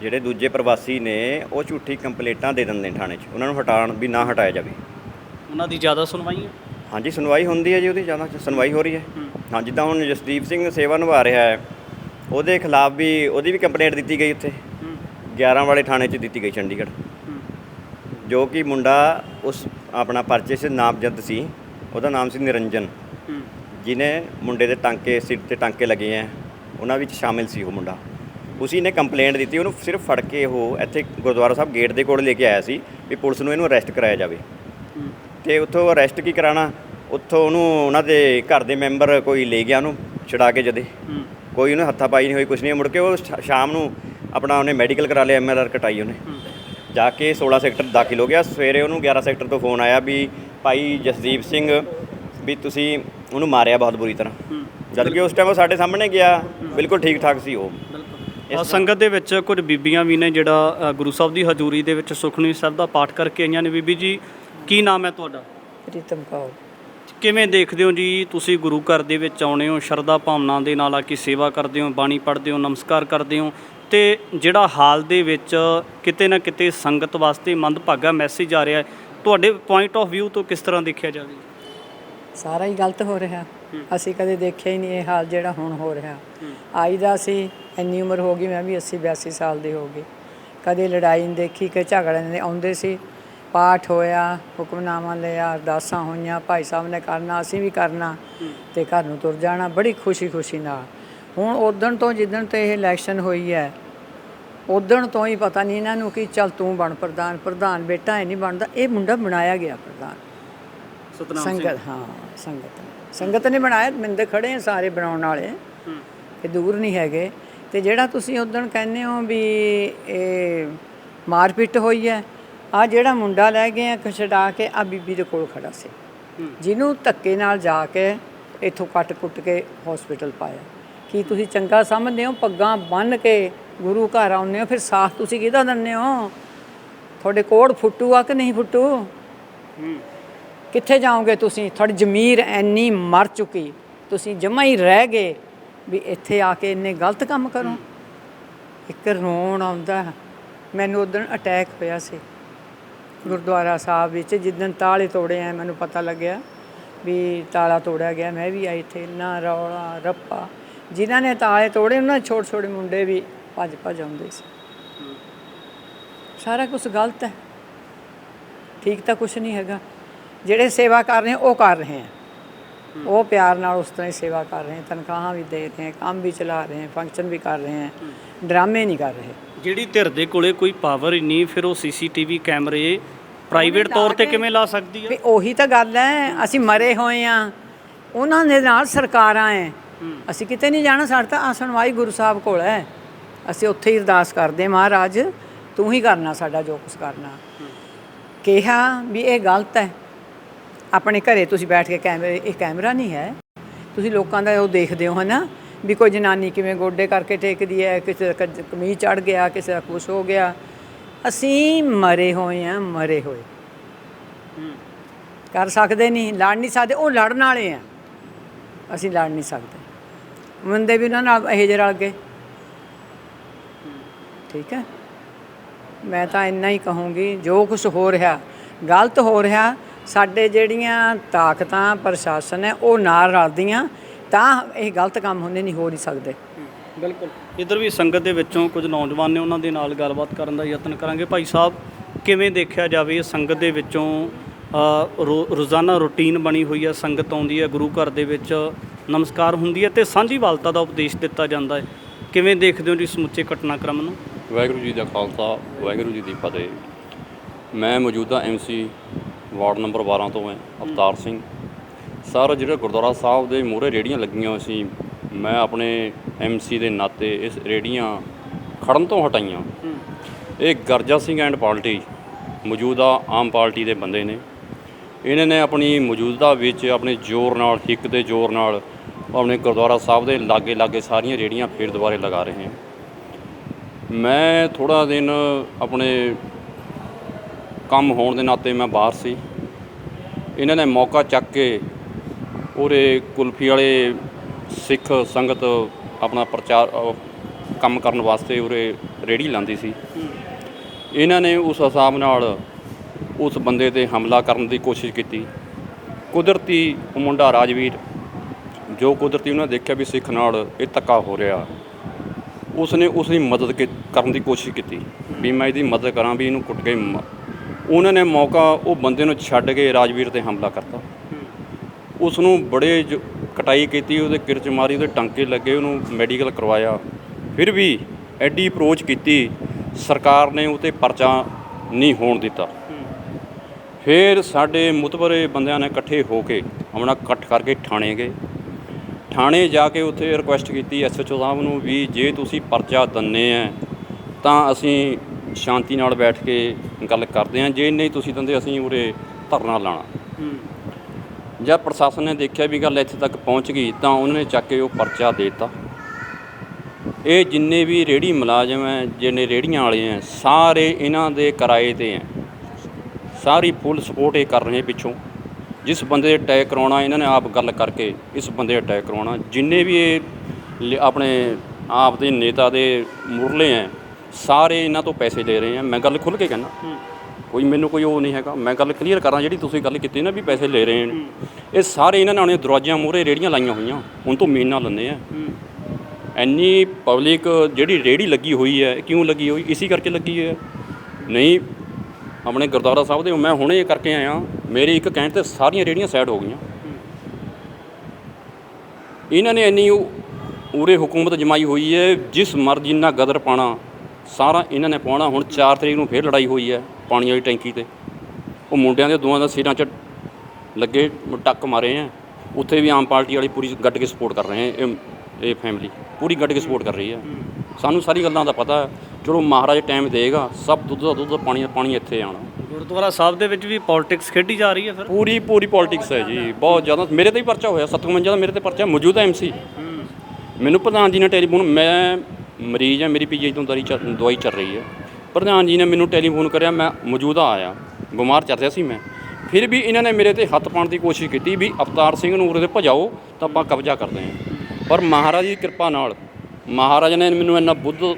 ਜਿਹੜੇ ਦੂਜੇ ਪ੍ਰਵਾਸੀ ਨੇ ਉਹ ਝੂਠੀ ਕੰਪਲੇਂਟਾਂ ਦੇ ਦਿੰਦੇ ਨੇ ਥਾਣੇ 'ਚ। ਉਹਨਾਂ ਨੂੰ ਹਟਾਉਣ ਵੀ ਨਾ ਹਟਾਇਆ ਜਾਵੇ। ਉਹਨਾਂ ਦੀ ਜ਼ਿਆਦਾ ਸੁਣਵਾਈ ਹੈ? ਹਾਂਜੀ ਸੁਣਵਾਈ ਹੁੰਦੀ ਹੈ ਜੀ ਉਹਦੀ ਜ਼ਿਆਦਾ ਸੁਣਵਾਈ ਹੋ ਰਹੀ ਹੈ। ਹਾਂ। ਜਿੱਦਾਂ ਹੁਣ ਜਸਦੀਪ ਸਿੰਘ ਸੇਵਾ ਨਿਭਾ ਰਿਹਾ ਹੈ ਉਹਦੇ ਖਿਲਾਫ ਵੀ ਉਹਦੀ ਵੀ ਕੰਪਲੇਂਟ ਦਿੱਤੀ ਗਈ ਉੱਥੇ। 11 ਵਾਲੇ ਥਾਣੇ 'ਚ ਦਿੱਤੀ ਗਈ ਚੰਡੀਗੜ੍ਹ। ਜੋ ਕਿ ਮੁੰਡਾ ਉਸ ਆਪਣਾ ਪਰਚੇ 'ਚ ਨਾਮਜ਼ਦ ਸੀ ਉਹਦਾ ਨਾਮ ਸੀ ਨਿਰੰਜਨ। ਜਿਨੇ ਮੁੰਡੇ ਦੇ ਟਾਂਕੇ ਸਿਰ ਤੇ ਟਾਂਕੇ ਲੱਗੇ ਆ ਉਹਨਾਂ ਵਿੱਚ ਸ਼ਾਮਿਲ ਸੀ ਉਹ ਮੁੰਡਾ। ਉਸੀ ਨੇ ਕੰਪਲੇਂਟ ਦਿੱਤੀ ਉਹਨੂੰ ਸਿਰਫ ਫੜ ਕੇ ਉਹ ਇੱਥੇ ਗੁਰਦੁਆਰਾ ਸਾਹਿਬ ਗੇਟ ਦੇ ਕੋਲ ਲੈ ਕੇ ਆਇਆ ਸੀ ਵੀ ਪੁਲਿਸ ਨੂੰ ਇਹਨੂੰ ਅਰੈਸਟ ਕਰਾਇਆ ਜਾਵੇ। ਤੇ ਉੱਥੋਂ ਅਰੈਸਟ ਕੀ ਕਰਾਣਾ? ਉੱਥੋਂ ਉਹਨੂੰ ਉਹਨਾਂ ਦੇ ਘਰ ਦੇ ਮੈਂਬਰ ਕੋਈ ਲੈ ਗਿਆ ਉਹਨੂੰ ਛੁਡਾ ਕੇ ਜਦੇ। ਕੋਈ ਉਹਨੇ ਹੱਥਾ ਪਾਈ ਨਹੀਂ ਹੋਈ ਕੁਛ ਨਹੀਂ ਮੁੜ ਕੇ ਉਹ ਸ਼ਾਮ ਨੂੰ ਆਪਣਾ ਉਹਨੇ ਮੈਡੀਕਲ ਕਰਾ ਲਿਆ ਐਮਐਲਆਰ ਕਟਾਈ ਉਹਨੇ। ਜਾ ਕੇ 16 ਸੈਕਟਰ ਦਾਖਲ ਹੋ ਗਿਆ। ਸਵੇਰੇ ਉਹਨੂੰ 11 ਸੈਕਟਰ ਤੋਂ ਫੋਨ ਆਇਆ ਵੀ ਭਾਈ ਜਸਦੀਪ ਸਿੰਘ ਵੀ ਤੁਸੀਂ ਉਹਨੂੰ ਮਾਰਿਆ ਬਹੁਤ ਬੁਰੀ ਤਰ੍ਹਾਂ। ਜਦ ਕਿ ਉਸ ਟਾਈਮ ਉਹ ਸਾਡੇ ਸਾਹਮਣੇ ਗਿਆ। ਬਿਲਕੁਲ ਠੀਕ ਠਾਕ ਸੀ ਉਹ। ਸੰਗਤ ਦੇ ਵਿੱਚ ਕੁਝ ਬੀਬੀਆਂ ਵੀ ਨੇ ਜਿਹੜਾ ਗੁਰੂ ਸਾਹਿਬ ਦੀ ਹਜ਼ੂਰੀ ਦੇ ਵਿੱਚ ਸੁਖਮਨੀ ਸਾਹਿਬ ਦਾ ਪਾਠ ਕਰਕੇ ਆਈਆਂ ਨੇ। ਬੀਬੀ ਜੀ ਕੀ ਨਾਮ ਹੈ ਤੁਹਾਡਾ? ਪ੍ਰੀਤਮ ਕੌਰ। ਕਿਵੇਂ ਦੇਖਦੇ ਹੋ ਜੀ? ਤੁਸੀਂ ਗੁਰੂ ਘਰ ਦੇ ਵਿੱਚ ਆਉਣੇ ਹੋ ਸ਼ਰਧਾ ਭਾਵਨਾ ਦੇ ਨਾਲ ਆ ਕੇ ਸੇਵਾ ਕਰਦੇ ਹੋ ਬਾਣੀ ਪੜ੍ਹਦੇ ਹੋ ਨਮਸਕਾਰ ਕਰਦੇ ਹੋ। ਤੇ ਜਿਹੜਾ ਹਾਲ ਦੇ ਵਿੱਚ ਕਿਤੇ ਨਾ ਕਿਤੇ ਸੰਗਤ ਵਾਸਤੇ ਮੰਦਭਾਗਾ ਮੈਸੇਜ ਆ ਰਿਹਾ ਹੈ ਤੁਹਾਡੇ ਪੁਆਇੰਟ ਆਫ View ਤੋਂ ਕਿਸ ਤਰ੍ਹਾਂ ਦੇਖਿਆ ਜਾਵੇ? ਸਾਰਾ ਹੀ ਗਲਤ ਹੋ ਰਿਹਾ। ਅਸੀਂ ਕਦੇ ਦੇਖਿਆ ਹੀ ਨਹੀਂ ਇਹ ਹਾਲ ਜਿਹੜਾ ਹੁਣ ਹੋ ਰਿਹਾ। ਆਈ ਦਾ ਸੀ ਇੰਨੀ ਉਮਰ ਹੋ ਗਈ ਮੈਂ ਵੀ 80 82 ਸਾਲ ਦੀ ਹੋ ਗਈ। ਕਦੇ ਲੜਾਈ ਨਹੀਂ ਦੇਖੀ ਕਿ ਝਗੜੇ ਨੇ ਆਉਂਦੇ ਸੀ ਪਾਠ ਹੋਇਆ ਹੁਕਮਨਾਮਾ ਲਿਆ ਅਰਦਾਸਾਂ ਹੋਈਆਂ ਭਾਈ ਸਾਹਿਬ ਨੇ ਕਰਨਾ ਅਸੀਂ ਵੀ ਕਰਨਾ ਤੇ ਘਰ ਨੂੰ ਤੁਰ ਜਾਣਾ ਬੜੀ ਖੁਸ਼ੀ ਖੁਸ਼ੀ ਨਾਲ। ਹੁਣ ਉਦਣ ਤੋਂ ਜਿੱਦਣ ਤੇ ਇਹ ਇਲੈਕਸ਼ਨ ਹੋਈ ਹੈ ਉਦਣ ਤੋਂ ਹੀ ਪਤਾ ਨਹੀਂ ਇਹਨਾਂ ਨੂੰ ਕਿ ਚੱਲ ਤੂੰ ਬਣ ਪ੍ਰਧਾਨ ਪ੍ਰਧਾਨ ਬੇਟਾ ਹੈ ਨਹੀਂ ਬਣਦਾ ਇਹ ਮੁੰਡਾ ਬਣਾਇਆ ਗਿਆ ਪ੍ਰਧਾਨ। ਸਤਨਾਮ ਸੰਗਤ ਹਾਂ ਸੰਗਤ। ਸੰਗਤ ਨੇ ਬਣਾਇਆ ਮਿੰਦੇ ਖੜੇ ਆ ਸਾਰੇ ਬਣਾਉਣ ਵਾਲੇ। ਕਿ ਦੂਰ ਨਹੀਂ ਹੈਗੇ। ਤੇ ਜਿਹੜਾ ਤੁਸੀਂ ਉਦੋਂ ਕਹਿੰਦੇ ਹੋ ਵੀ ਇਹ ਮਾਰਪੀਟ ਹੋਈ ਹੈ ਆ ਜਿਹੜਾ ਮੁੰਡਾ ਲੈ ਗਏ ਆ ਖਛੜਾ ਕੇ ਆ ਬੀਬੀ ਦੇ ਕੋਲ ਖੜਾ ਸੀ। ਜਿਹਨੂੰ ਧੱਕੇ ਨਾਲ ਜਾ ਕੇ ਇੱਥੋਂ ਕੱਟ ਕੁੱਟ ਕੇ ਹਸਪੀਟਲ ਪਾਇਆ। ਕੀ ਤੁਸੀਂ ਚੰਗਾ ਸਮਝਦੇ ਹੋ? ਪੱਗਾਂ ਬੰਨ ਕੇ ਗੁਰੂ ਘਰ ਆਉਂਦੇ ਹੋ ਫਿਰ ਸਾਥ ਤੁਸੀਂ ਕਿਹਦਾ ਦਿੰਦੇ ਹੋ? ਤੁਹਾਡੇ ਕੋੜ ਫੁੱਟੂ ਆ ਕਿ ਨਹੀਂ ਫੁੱਟੂ? ਕਿੱਥੇ ਜਾਓਗੇ ਤੁਸੀਂ? ਤੁਹਾਡੀ ਜ਼ਮੀਰ ਐਨੀ ਮਰ ਚੁੱਕੀ। ਤੁਸੀਂ ਜਮਾ ਹੀ ਰਹਿ ਗਏ ਵੀ ਇੱਥੇ ਆ ਕੇ ਇੰਨੇ ਗਲਤ ਕੰਮ ਕਰੋ। ਇੱਕ ਰੋਣ ਆਉਂਦਾ। ਮੈਨੂੰ ਉਦੋਂ ਅਟੈਕ ਹੋਇਆ ਸੀ। ਗੁਰਦੁਆਰਾ ਸਾਹਿਬ ਵਿੱਚ ਜਿੱਦਣ ਤਾਲੇ ਤੋੜੇ ਆ ਮੈਨੂੰ ਪਤਾ ਲੱਗਿਆ ਵੀ ਤਾਲਾ ਤੋੜਿਆ ਗਿਆ। ਮੈਂ ਵੀ ਆਈ ਇੱਥੇ, ਇੰਨਾ ਰੌਲਾ, ਰੱਪਾ। ਜਿਨ੍ਹਾਂ ਨੇ ਤਾਲੇ ਤੋੜੇ, ਉਹਨਾਂ ਛੋਟੇ ਛੋਟੇ ਮੁੰਡੇ ਵੀ ਭੱਜ ਭੱਜ ਆਉਂਦੇ ਸੀ। ਸਾਰਾ ਕੁਝ ਗਲਤ ਹੈ ਠੀਕ ਤਾਂ ਕੁਝ ਨਹੀਂ ਹੈਗਾ। ਜਿਹੜੇ ਸੇਵਾ ਕਰ ਰਹੇ ਉਹ ਕਰ ਰਹੇ ਹੈ। ਉਹ ਪਿਆਰ ਨਾਲ ਉਸ ਤਰ੍ਹਾਂ ਹੀ ਸੇਵਾ ਕਰ ਰਹੇ ਤਨਖਾਹਾਂ ਵੀ ਦੇ ਰਹੇ ਕੰਮ ਵੀ ਚਲਾ ਰਹੇ ਫੰਕਸ਼ਨ ਵੀ ਕਰ ਰਹੇ ਹੈ। ਡਰਾਮੇ ਨਹੀਂ ਕਰ ਰਹੇ। ਜਿਹੜੀ ਧਿਰ ਦੇ ਕੋਲੇ ਕੋਈ ਪਾਵਰ ਹੀ ਨਹੀਂ ਫਿਰ ਉਹ ਸੀਸੀਟੀਵੀ ਕੈਮਰੇ ਪ੍ਰਾਈਵੇਟ ਤੌਰ ਤੇ ਕਿਵੇਂ ਲਾ ਸਕਦੀ ਹੈ ਵੀ ਉਹੀ ਤਾਂ ਗੱਲ ਹੈ ਅਸੀਂ ਮਰੇ ਹੋਏ ਆ। ਉਹਨਾਂ ਦੇ ਨਾਲ ਸਰਕਾਰਾਂ ਐ। ਅਸੀਂ ਕਿਤੇ ਨਹੀਂ ਜਾਣਾ ਸਾਡਾ ਤਾਂ ਆਸਣ ਵਾਈ ਗੁਰੂ ਸਾਹਿਬ ਕੋਲ ਹੈ ਅਸੀਂ ਉੱਥੇ ਹੀ ਅਰਦਾਸ ਕਰਦੇ ਮਹਾਰਾਜ ਤੂੰ ਹੀ ਕਰਨਾ ਸਾਡਾ ਜੋ ਕੁਝ ਕਰਨਾ। ਕਿਹਾ ਵੀ ਇਹ ਗਲਤ ਹੈ ਆਪਣੇ ਘਰੇ ਤੁਸੀਂ ਬੈਠ ਕੇ ਕੈਮਰੇ, ਇਹ ਕੈਮਰਾ ਨਹੀਂ ਹੈ। ਤੁਸੀਂ ਲੋਕਾਂ ਦਾ ਉਹ ਦੇਖਦੇ ਹੋ, ਹਨਾ? ਵੀ ਕੋਈ ਜਨਾਨੀ ਕਿਵੇਂ ਗੋਡੇ ਕਰਕੇ ਟੇਕਦੀ ਹੈ, ਕਿਸੇ ਦਾ ਕਮੀਜ਼ ਚੜ ਗਿਆ, ਕਿਸੇ ਦਾ ਕੁਛ ਹੋ ਗਿਆ। ਅਸੀਂ ਮਰੇ ਹੋਏ ਆ ਮਰੇ ਹੋਏ। ਕਰ ਸਕਦੇ ਨਹੀਂ, ਲੜ ਨਹੀਂ ਸਕਦੇ, ਉਹ ਲੜਨ ਵਾਲੇ ਆ। ਅਸੀਂ ਲੜ ਨਹੀਂ ਸਕਦੇ। ਬੰਦੇ ਵੀ ਉਹਨਾਂ ਨਾਲ ਇਹ ਜਿਹੇ ਰਲ ਗਏ। ਠੀਕ ਹੈ? ਮੈਂ ਤਾਂ ਇੰਨਾ ਹੀ ਕਹੂੰਗੀ, ਜੋ ਕੁਝ ਹੋ ਰਿਹਾ, ਗਲਤ ਹੋ ਰਿਹਾ ਸਾਡੇ ਜਿਹੜੀਆਂ ਤਾਕਤਾਂ ਪ੍ਰਸ਼ਾਸਨ ਹੈ ਉਹ ਨਾਲ ਰਲਦੀਆਂ ਤਾਂ ਇਹ ਗਲਤ ਕੰਮ ਹੁੰਦੇ ਨਹੀਂ ਹੋ ਨਹੀਂ ਸਕਦੇ। ਬਿਲਕੁਲ। ਇਧਰ ਵੀ ਸੰਗਤ ਦੇ ਵਿੱਚੋਂ ਕੁਝ ਨੌਜਵਾਨ ਨੇ ਉਹਨਾਂ ਦੇ ਨਾਲ ਗੱਲਬਾਤ ਕਰਨ ਦਾ ਯਤਨ ਕਰਾਂਗੇ। ਭਾਈ ਸਾਹਿਬ ਕਿਵੇਂ ਦੇਖਿਆ ਜਾਵੇ ਇਹ ਸੰਗਤ ਦੇ ਵਿੱਚੋਂ ਰੋਜ਼ਾਨਾ ਰੁਟੀਨ ਬਣੀ ਹੋਈ ਹੈ ਸੰਗਤ ਆਉਂਦੀ ਹੈ ਗੁਰੂ ਘਰ ਦੇ ਵਿੱਚ ਨਮਸਕਾਰ ਹੁੰਦੀ ਹੈ ਤੇ ਸਾਂਝੀਵਾਲਤਾ ਦਾ ਉਪਦੇਸ਼ ਦਿੱਤਾ ਜਾਂਦਾ ਹੈ। ਕਿਵੇਂ ਦੇਖਦੇ ਹੋ ਜੀ ਸਮੁੱਚੇ ਘਟਨਾਕ੍ਰਮ ਨੂੰ? ਵਾਹਿਗੁਰੂ ਜੀ ਦਾ ਖਾਲਸਾ ਵਾਹਿਗੁਰੂ ਜੀ ਦੀ ਫਤਿਹ। ਮੈਂ ਮੌਜੂਦਾ ਐਮਸੀ ਵਾਰਡ ਨੰਬਰ 12 ਤੋਂ ਹਾਂ ਅਵਤਾਰ ਸਿੰਘ। ਸਰ ਜਿਹੜੇ ਗੁਰਦੁਆਰਾ ਸਾਹਿਬ ਦੇ ਮੂਹਰੇ ਰੇੜੀਆਂ ਲੱਗੀਆਂ ਹੋਈਆਂ ਸੀ ਮੈਂ ਆਪਣੇ ਐਮਸੀ ਦੇ ਨਾਤੇ ਇਸ ਰੇੜੀਆਂ ਖੜਨ ਤੋਂ ਹਟਾਈਆਂ। ਇਹ ਗਰਜਾ ਸਿੰਘ ਐਂਡ ਪਾਰਟੀ ਮੌਜੂਦਾ ਆਮ ਪਾਰਟੀ ਦੇ ਬੰਦੇ ਨੇ। ਇਹਨਾਂ ਨੇ ਆਪਣੀ ਮੌਜੂਦਾ ਵਿੱਚ ਆਪਣੇ ਜ਼ੋਰ ਨਾਲ ਹਿੱਕ ਦੇ ਜ਼ੋਰ ਨਾਲ ਆਪਣੇ ਗੁਰਦੁਆਰਾ ਸਾਹਿਬ ਦੇ ਲਾਗੇ ਲਾਗੇ ਸਾਰੀਆਂ ਰੇੜੀਆਂ ਫੇਰ ਦੁਬਾਰੇ ਲਗਾ ਰਹੇ ਹਨ ਮੈਂ ਥੋੜਾ ਦਿਨ ਆਪਣੇ ਕੰਮ ਹੋਣ ਦੇ ਨਾਤੇ ਮੈਂ ਬਾਹਰ ਸੀ। ਇਹਨਾਂ ਨੇ ਮੌਕਾ ਚੱਕ ਕੇ ਉਰੇ ਕੁਲਫੀ ਵਾਲੇ ਸਿੱਖ ਸੰਗਤ ਆਪਣਾ ਪ੍ਰਚਾਰ ਕੰਮ ਕਰਨ ਵਾਸਤੇ ਉਰੇ ਰੇੜੀ ਲਾਉਂਦੀ ਸੀ। ਇਹਨਾਂ ਨੇ ਉਸ ਹਿਸਾਬ ਨਾਲ ਉਸ ਬੰਦੇ ਤੇ ਹਮਲਾ ਕਰਨ ਦੀ ਕੋਸ਼ਿਸ਼ ਕੀਤੀ। ਕੁਦਰਤੀ ਉਹ ਮੁੰਡਾ ਰਾਜਵੀਰ, ਜੋ ਕੁਦਰਤੀ ਉਹਨਾਂ ਨੇ ਦੇਖਿਆ ਵੀ ਸਿੱਖ ਨਾਲ ਇਹ ਧੱਕਾ ਹੋ ਰਿਹਾ ਉਸ ਨੇ ਉਸ ਦੀ ਮਦਦ ਕਰਨ ਦੀ ਕੋਸ਼ਿਸ਼ ਕੀਤੀ। ਵੀ ਮੈਂ ਇਹਦੀ ਮਦਦ ਕਰਾਂ, ਵੀ ਇਹਨੂੰ ਕੁੱਟ ਕੇ ਮ- ਉਹਨਾਂ ਨੇ ਮੌਕਾ ਉਹ ਬੰਦੇ ਨੂੰ ਛੱਡ ਕੇ ਰਾਜਵੀਰ ਤੇ ਹਮਲਾ ਕਰਤਾ। ਉਸ ਨੂੰ ਬੜੇ ਜ- ਕਟਾਈ ਕੀਤੀ, ਉਹਦੇ ਕਿਰਚ ਮਾਰੀ, ਉਹਦੇ ਟਾਂਕੇ ਲੱਗੇ, ਉਹਨੂੰ ਮੈਡੀਕਲ ਕਰਵਾਇਆ। ਫਿਰ ਵੀ ਐਡੀ ਅਪਰੋਚ ਕੀਤੀ, ਸਰਕਾਰ ਨੇ ਉਹ 'ਤੇ ਪਰਚਾ ਨਹੀਂ ਹੋਣ ਦਿੱਤਾ। ਫਿਰ ਸਾਡੇ ਮੁਤਬਰੇ ਬੰਦਿਆਂ ਨੇ ਇਕੱਠੇ ਹੋ ਕੇ ਆਪਣਾ ਇਕੱਠ ਕਰਕੇ ਥਾਣੇ ਗਏ। ਥਾਣੇ ਜਾ ਕੇ ਉੱਥੇ ਰਿਕੁਐਸਟ ਕੀਤੀ ਐਸਐਚਓ ਸਾਹਿਬ ਨੂੰ ਵੀ ਜੇ ਤੁਸੀਂ ਪਰਚਾ ਦੰਨੇ ਆ, ਤਾਂ ਅਸੀਂ ਸ਼ਾਂਤੀ ਨਾਲ ਬੈਠ ਕੇ ਗੱਲ ਕਰਦੇ ਹਾਂ। ਜੇ ਨਹੀਂ ਤੁਸੀਂ ਦਿੰਦੇ ਅਸੀਂ ਉਰੇ ਧਰਨਾ ਲਾਣਾ ਜਦ ਪ੍ਰਸ਼ਾਸਨ ਨੇ ਦੇਖਿਆ ਵੀ ਗੱਲ ਇੱਥੇ ਤੱਕ ਪਹੁੰਚ ਗਈ ਤਾਂ ਉਹਨਾਂ ਨੇ ਚੱਕ ਕੇ ਉਹ ਪਰਚਾ ਦੇ ਦਿੱਤਾ। ਇਹ ਜਿੰਨੇ ਵੀ ਰੇੜੀ ਮੁਲਾਜ਼ਮ ਹੈ ਜਿੰਨੇ ਰੇੜੀਆਂ ਵਾਲੇ ਹੈ ਸਾਰੇ ਇਹਨਾਂ ਦੇ ਕਿਰਾਏ ਤੇ ਹੈ। ਸਾਰੀ ਫੁੱਲ ਸਪੋਰਟ ਇਹ ਕਰ ਰਹੇ ਪਿੱਛੋਂ। ਜਿਸ ਬੰਦੇ ਦੇ ਅਟੈਕ ਕਰਾਉਣਾ ਇਹਨਾਂ ਨੇ ਆਪ ਗੱਲ ਕਰਕੇ ਇਸ ਬੰਦੇ ਦੇ ਅਟੈਕ ਕਰਾਉਣਾ। ਜਿੰਨੇ ਵੀ ਇਹ ਆਪਣੇ ਆਪ ਦੇ ਨੇਤਾ ਦੇ ਮੁਰਲੇ ਹੈ ਸਾਰੇ ਇਹਨਾਂ ਤੋਂ ਪੈਸੇ ਲੈ ਰਹੇ ਹੈ ਮੈਂ ਗੱਲ ਖੁੱਲ੍ਹ ਕੇ ਕਹਿੰਦਾ ਕੋਈ ਮੈਨੂੰ ਕੋਈ ਉਹ ਨਹੀਂ ਹੈਗਾ। ਮੈਂ ਗੱਲ ਕਲੀਅਰ ਕਰਾਂ ਜਿਹੜੀ ਤੁਸੀਂ ਗੱਲ ਕੀਤੀ ਨਾ ਵੀ ਪੈਸੇ ਲੈ ਰਹੇ ਨੇ। ਇਹ ਸਾਰੇ ਇਹਨਾਂ ਨੇ ਦਰਵਾਜ਼ਿਆਂ ਮੂਹਰੇ ਰੇੜੀਆਂ ਲਾਈਆਂ ਹੋਈਆਂ। ਹੁਣ ਤੋਂ ਮੀਨ ਨਾਲ ਲੈਂਦੇ ਆ ਇੰਨੀ ਪਬਲਿਕ ਜਿਹੜੀ ਰੇੜੀ ਲੱਗੀ ਹੋਈ ਹੈ ਕਿਉਂ ਲੱਗੀ ਹੋਈ? ਇਸੇ ਕਰਕੇ ਲੱਗੀ ਹੈ। ਨਹੀਂ ਆਪਣੇ ਗੁਰਦੁਆਰਾ ਸਾਹਿਬ ਦੇ ਮੈਂ ਹੁਣੇ ਕਰਕੇ ਆਇਆ। ਮੇਰੀ ਇੱਕ ਕਹਿਣ ਤੇ ਸਾਰੀਆਂ ਰੇੜੀਆਂ ਸਾਈਡ ਹੋ ਗਈਆਂ। ਇਹਨਾਂ ਨੇ ਉ- ਉਰੇ ਹਕੂਮਤ ਜਮਾਈ ਹੋਈ ਹੈ। ਜਿਸ ਮਰਜ਼ੀ ਨਾਲ ਗਦਰ ਪਾਣਾ ਸਾਰਾ ਇਹਨਾਂ ਨੇ ਪਾਉਣਾ। ਹੁਣ 4 ਤਰੀਕ ਨੂੰ ਫੇਰ ਲੜਾਈ ਹੋਈ ਹੈ ਪਾਣੀ ਵਾਲੀ ਟੈਂਕੀ ਤੇ। ਉਹ ਮੁੰਡਿਆਂ ਦੇ ਦੋਵਾਂ ਦਾ ਸਿਰਾਂ 'ਚ ਲੱਗੇ ਟੱਕ ਮਾਰੇ ਆ। ਉੱਥੇ ਵੀ ਆਮ ਪਾਰਟੀ ਵਾਲੀ ਪੂਰੀ ਗੱਡ ਕੇ ਸਪੋਰਟ ਕਰ ਰਹੇ ਆ। ਇਹ ਇਹ ਫੈਮਿਲੀ ਪੂਰੀ ਗੱਡ ਕੇ ਸਪੋਰਟ ਕਰ ਰਹੀ ਹੈ ਸਾਨੂੰ ਸਾਰੀ ਗੱਲਾਂ ਦਾ ਪਤਾ ਹੈ। ਚਲੋ ਮਹਾਰਾਜ ਟਾਈਮ ਦੇਗਾ। ਸਭ ਦੁੱਧ ਦਾ ਦੁੱਧ ਪਾਣੀ ਦਾ ਪਾਣੀ ਇੱਥੇ ਆਉਣਾ। ਗੁਰਦੁਆਰਾ ਸਾਹਿਬ ਦੇ ਵਿੱਚ ਵੀ ਪੋਲਿਟਿਕਸ ਖੇਡੀ ਜਾ ਰਹੀ ਹੈ ਫਿਰ? ਪੂਰੀ ਪੂਰੀ ਪੋਲਿਟਿਕਸ ਹੈ ਜੀ। ਬਹੁਤ ਜ਼ਿਆਦਾ। ਮੇਰੇ ਤੇ ਹੀ ਪਰਚਾ ਹੋਇਆ। 57 ਦਾ ਮੇਰੇ ਤੇ ਪਰਚਾ ਮੌਜੂਦਾ ਐਮਸੀ ਮੈਨੂੰ ਪ੍ਰਧਾਨ ਜੀ ਨੇ ਟੈਲੀਫੋਨ ਮੈਂ ਮਰੀਜ਼ ਹਾਂ ਮੇਰੀ ਪੀਜੀ ਤੋਂ ਦਵਾਈ ਚੱਲ- ਦਵਾਈ ਚੱਲ ਰਹੀ ਹੈ। ਪ੍ਰਧਾਨ ਜੀ ਨੇ ਮੈਨੂੰ ਟੈਲੀਫੋਨ ਕਰਿਆ, ਮੈਂ ਮੌਜੂਦਾ ਆਇਆ, ਬਿਮਾਰ ਚੱਲ ਰਿਹਾ ਸੀ ਮੈਂ। ਫਿਰ ਵੀ ਇਹਨਾਂ ਨੇ ਮੇਰੇ ਤੇ ਹੱਥ ਪਾਉਣ ਦੀ ਕੋਸ਼ਿਸ਼ ਕੀਤੀ ਵੀ ਅਵਤਾਰ ਸਿੰਘ ਨੂੰ ਉਰੇ ਤੇ ਭਜਾਓ, ਤਾਂ ਆਪਾਂ ਕਬਜ਼ਾ ਕਰਦੇ ਹਾਂ। ਪਰ ਮਹਾਰਾਜ ਦੀ ਕਿਰਪਾ ਨਾਲ, ਮਹਾਰਾਜ ਨੇ ਮੈਨੂੰ ਇੰਨਾ ਬੁੱਧ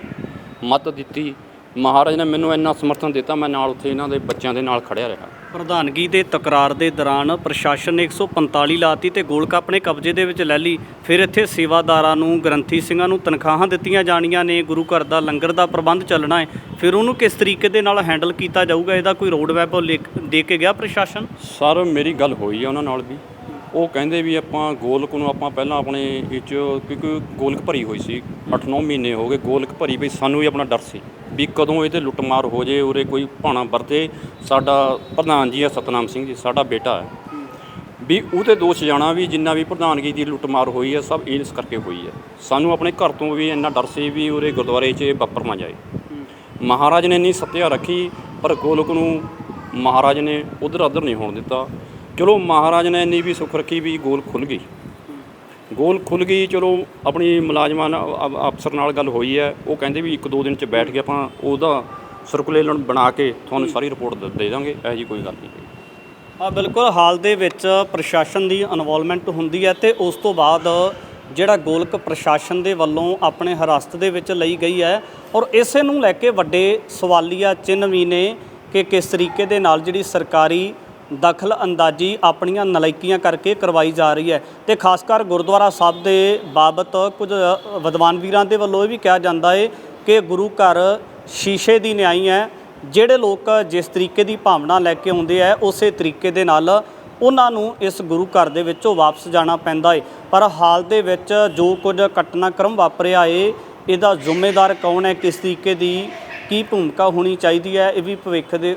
ਮਤ ਦਿੱਤੀ, ਮਹਾਰਾਜ ਨੇ ਮੈਨੂੰ ਇੰਨਾ ਸਮਰਥਨ ਦਿੱਤਾ, ਮੈਂ ਨਾਲ ਉੱਥੇ ਇਹਨਾਂ ਦੇ ਬੱਚਿਆਂ ਦੇ ਨਾਲ ਖੜਿਆ ਰਿਹਾ। ਪ੍ਰਧਾਨਗੀ ਦੇ ਤਕਰਾਰ ਦੇ ਦੌਰਾਨ ਪ੍ਰਸ਼ਾਸਨ ਨੇ 145 ਲਾਤੀ ਤੇ ਗੋਲਕ ਆਪਣੇ ਕਬਜ਼ੇ ਦੇ ਵਿੱਚ ਲੈ ਲਈ। ਫਿਰ ਇੱਥੇ ਸੇਵਾਦਾਰਾਂ ਨੂੰ, ਗ੍ਰੰਥੀ ਸਿੰਘਾਂ ਨੂੰ ਤਨਖਾਹਾਂ ਦਿੱਤੀਆਂ ਜਾਣੀਆਂ ਨੇ। ਗੁਰੂ ਘਰ ਦਾ ਲੰਗਰ ਦਾ ਪ੍ਰਬੰਧ ਚੱਲਣਾ ਹੈ। ਫਿਰ ਉਹਨੂੰ ਕਿਸ ਤਰੀਕੇ ਦੇ ਨਾਲ ਹੈਂਡਲ ਕੀਤਾ ਜਾਊਗਾ? ਇਹਦਾ ਕੋਈ ਰੋਡ ਮੈਪ ਦੇ ਕੇ ਗਿਆ ਪ੍ਰਸ਼ਾਸਨ? ਸਰ ਮੇਰੀ ਗੱਲ ਹੋਈ ਹੈ ਉਹਨਾਂ ਨਾਲ ਵੀ। ਉਹ ਕਹਿੰਦੇ ਵੀ ਆਪਾਂ ਗੋਲਕ ਨੂੰ ਆਪਾਂ ਪਹਿਲਾਂ ਆਪਣੇ ਵਿੱਚ, ਕਿਉਂਕਿ ਗੋਲਕ ਭਰੀ ਹੋਈ ਸੀ 8-9 ਮਹੀਨੇ ਹੋ ਗਏ ਗੋਲਕ ਭਰੀ ਪਈ, ਸਾਨੂੰ ਵੀ ਆਪਣਾ ਡਰ ਸੀ ਵੀ ਕਦੋਂ ਇਹਦੇ ਲੁੱਟਮਾਰ ਹੋ ਜੇ, ਉਰੇ ਕੋਈ ਭਾਣਾ ਵਰਤੇ, ਸਾਡਾ ਪ੍ਰਧਾਨ ਜੀ ਹੈ ਸਤਨਾਮ ਸਿੰਘ ਜੀ, ਸਾਡਾ ਬੇਟਾ ਹੈ। ਵੀ ਉਹਤੇ ਦੋਸ਼ ਜਾਣਾ ਵੀ ਜਿੰਨਾ ਵੀ ਪ੍ਰਧਾਨਗੀ ਦੀ ਲੁੱਟਮਾਰ ਹੋਈ ਹੈ ਸਭ ਇਸ ਕਰਕੇ ਹੋਈ ਹੈ ਸਾਨੂੰ ਆਪਣੇ ਘਰ ਤੋਂ ਵੀ ਇੰਨਾ ਡਰ ਸੀ ਵੀ ਉਰੇ ਗੁਰਦੁਆਰੇ 'ਚ ਵਾਪਰ ਨਾ ਜਾਏ। ਮਹਾਰਾਜ ਨੇ ਇੰਨੀ ਸੱਤਿਆ ਰੱਖੀ, ਪਰ ਗੋਲਕ ਨੂੰ ਮਹਾਰਾਜ ਨੇ ਉਧਰ ਅਧਰ ਨਹੀਂ ਹੋਣ ਦਿੱਤਾ। ਚਲੋ ਮਹਾਰਾਜ ਨੇ ਇੰਨੀ ਵੀ ਸੁੱਖ ਰੱਖੀ ਵੀ ਗੋਲ ਖੁੱਲ ਗਈ। ਗੋਲ ਖੁੱਲ ਗਈ, ਚਲੋ ਆਪਣੀ ਮੁਲਾਜ਼ਮਾਂ ਨਾਲ ਅ- ਅਫਸਰ ਨਾਲ ਗੱਲ ਹੋਈ ਹੈ। ਉਹ ਕਹਿੰਦੇ ਵੀ ਇੱਕ ਦੋ ਦਿਨ ਚ ਬੈਠ ਕੇ ਆਪਾਂ ਉਹਦਾ ਸਰਕੂਲੇਸ਼ਨ ਬਣਾ ਕੇ ਤੁਹਾਨੂੰ ਸਾਰੀ ਰਿਪੋਰਟ ਦੇ ਦੇ ਦਾਂਗੇ, ਇਹੋ ਜੀ ਕੋਈ ਗੱਲ ਨਹੀਂ ਆ ਬਿਲਕੁਲ। ਹਾਲ ਦੇ ਵਿੱਚ ਪ੍ਰਸ਼ਾਸਨ ਦੀ ਇਨਵੋਲਵਮੈਂਟ ਹੁੰਦੀ ਹੈ ਤੇ ਉਸ ਤੋਂ ਬਾਅਦ ਜਿਹੜਾ ਗੋਲਕ ਪ੍ਰਸ਼ਾਸਨ ਦੇ ਵੱਲੋਂ ਆਪਣੇ ਹਿਰਾਸਤ ਦੇ ਵਿੱਚ ਲਈ ਗਈ ਹੈ ਔਰ ਇਸੇ ਨੂੰ ਲੈ ਕੇ ਵੱਡੇ ਸਵਾਲੀਆ ਚਿੰਨ੍ਹ ਵੀ ਨੇ ਕਿ ਕਿਸ ਤਰੀਕੇ ਦੇ ਨਾਲ ਜਿਹੜੀ ਸਰਕਾਰੀ ਦਖਲ ਅੰਦਾਜ਼ੀ ਆਪਣੀਆਂ ਨਲਾਇਕੀਆਂ ਕਰਕੇ ਕਰਵਾਈ ਜਾ ਰਹੀ ਹੈ ਤੇ ਖਾਸ ਕਰ ਗੁਰਦੁਆਰਾ ਸਾਹਿਬ ਦੇ ਬਾਬਤ ਕੁਝ ਵਿਦਵਾਨ ਵੀਰਾਂ ਦੇ ਵੱਲੋਂ ਇਹ ਵੀ ਕਿਹਾ ਜਾਂਦਾ ਹੈ ਕਿ ਗੁਰੂ ਘਰ ਸ਼ੀਸ਼ੇ ਦੀ ਨਿਆਈ ਹੈ, ਜਿਹੜੇ ਲੋਕ ਜਿਸ ਤਰੀਕੇ ਦੀ ਭਾਵਨਾ ਲੈ ਕੇ ਆਉਂਦੇ ਆ, ਉਸੇ ਤਰੀਕੇ ਦੇ ਨਾਲ ਉਹਨਾਂ ਨੂੰ ਇਸ ਗੁਰੂ ਘਰ ਦੇ ਵਿੱਚੋਂ ਵਾਪਸ ਜਾਣਾ ਪੈਂਦਾ ਏ। ਪਰ ਹਾਲ ਦੇ ਵਿੱਚ ਜੋ ਕੁਝ ਘਟਨਾਕ੍ਰਮ ਵਾਪਰਿਆ ਏ, ਇਹਦਾ ਜ਼ਿੰਮੇਦਾਰ ਕੌਣ ਹੈ, ਕਿਸ ਤਰੀਕੇ ਦੀ ਕੀ ਭੂਮਿਕਾ ਹੋਣੀ ਚਾਹੀਦੀ ਹੈ, ਇਹ ਵੀ ਭਵਿੱਖ ਦੇ